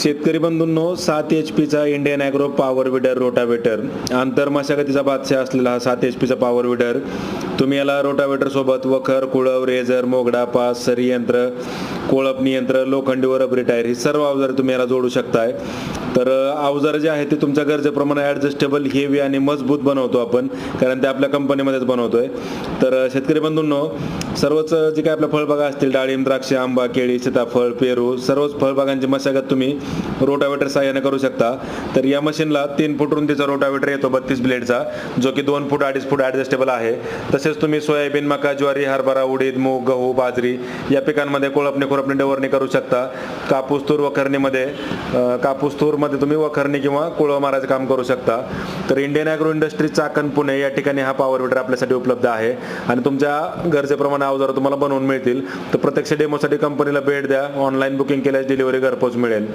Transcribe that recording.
शेतकरी बंधूंनो सात एच पीचा Indian agro power weeder rotavator आंतर मशागतीचा बादशाह असलेला हा सात एच पीचा पॉवर विडर तुम्ही याला रोटावेटर सोबत वखर कुळव रेझर मोगडा पास सरी यंत्र कोळपणी यंत्र लोखंडी व रबरी टायर ही सर्व अवजारे तुम्ही याला जोडू शकताय. तर अवजारं जे आहे ते तुमच्या गरजेप्रमाणे ॲडजस्टेबल हेवी आणि मजबूत बनवतो आपण. कारण ते आपल्या कंपनीमध्येच बनवतोय. तर शेतकरी बंधूंनो सर्वच जे काय आपल्या फळबागा असतील डाळिंब द्राक्षे आंबा केळी सीताफळ पेरू सर्वच फळबागांची मशागत तुम्ही रोटावेटर सहाय्याने करू शकता. तर या मशीनला तीन फूट रुंदीचा रोटावेटर येतो बत्तीस ब्लेडचा जो की दोन फूट अडीच फूट ॲडजस्टेबल आहे. तसेच तुम्ही सोयाबीन मका ज्वारी हरभरा उडीद मूग गहू बाजरी या पिकांमध्ये कोळपणी खुरपणे डवरणी करू शकता. कापूस तूर वखरणीमध्ये कापूस तूर मध्ये तुम्ही वखरणी किंवा कुळव मारायचं काम करू शकता. तर Indian agro industry Chakan Pune या ठिकाणी हा पॉवर विटर आपल्यासाठी उपलब्ध आहे. आणि तुमच्या गरजेप्रमाणे अवजारं तुम्हाला बनवून मिळतील. तर प्रत्यक्ष डेमोसाठी कंपनीला भेट द्या. ऑनलाईन बुकिंग केल्यास डिलिव्हरी घरपोच मिळेल.